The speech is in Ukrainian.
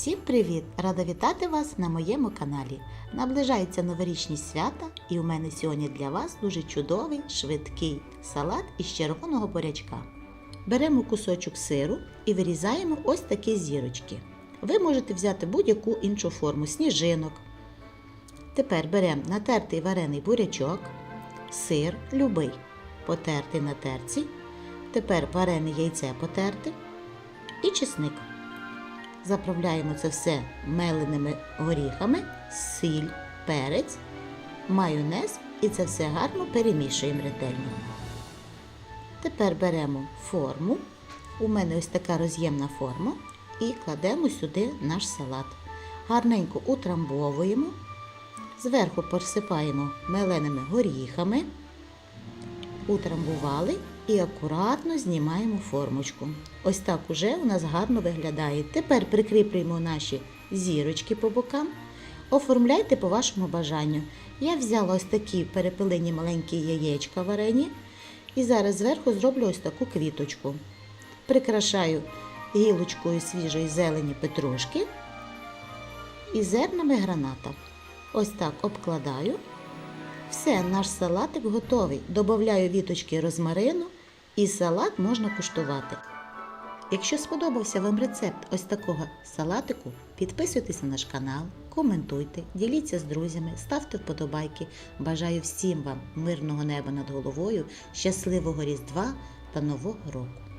Всім привіт! Рада вітати вас на моєму каналі. Наближаються новорічні свята, і у мене сьогодні для вас дуже чудовий, швидкий салат із червоного бурячка. Беремо кусочок сиру і вирізаємо ось такі зірочки. Ви можете взяти будь-яку іншу форму сніжинок. Тепер беремо натертий варений бурячок, сир любий, потертий на терці. Тепер варене яйце потерти і чесник. Заправляємо це все меленими горіхами, сіль, перець, майонез і це все гарно перемішуємо ретельно. Тепер беремо форму. У мене ось така роз'ємна форма. І кладемо сюди наш салат. Гарненько утрамбовуємо. Зверху посипаємо меленими горіхами. Утрамбували і акуратно знімаємо формочку. Ось так уже у нас гарно виглядає. Тепер прикріплюємо наші зірочки по бокам. Оформляйте по вашому бажанню. Я взяла ось такі перепилені маленькі яєчка варені. І зараз зверху зроблю ось таку квіточку. Прикрашаю гілочкою свіжої зелені петрушки і зернами граната. Ось так обкладаю. Все, наш салатик готовий. Добавляю віточки розмарину і салат можна куштувати. Якщо сподобався вам рецепт ось такого салатику, підписуйтесь на наш канал, коментуйте, діліться з друзями, ставте вподобайки. Бажаю всім вам мирного неба над головою, щасливого Різдва та Нового року!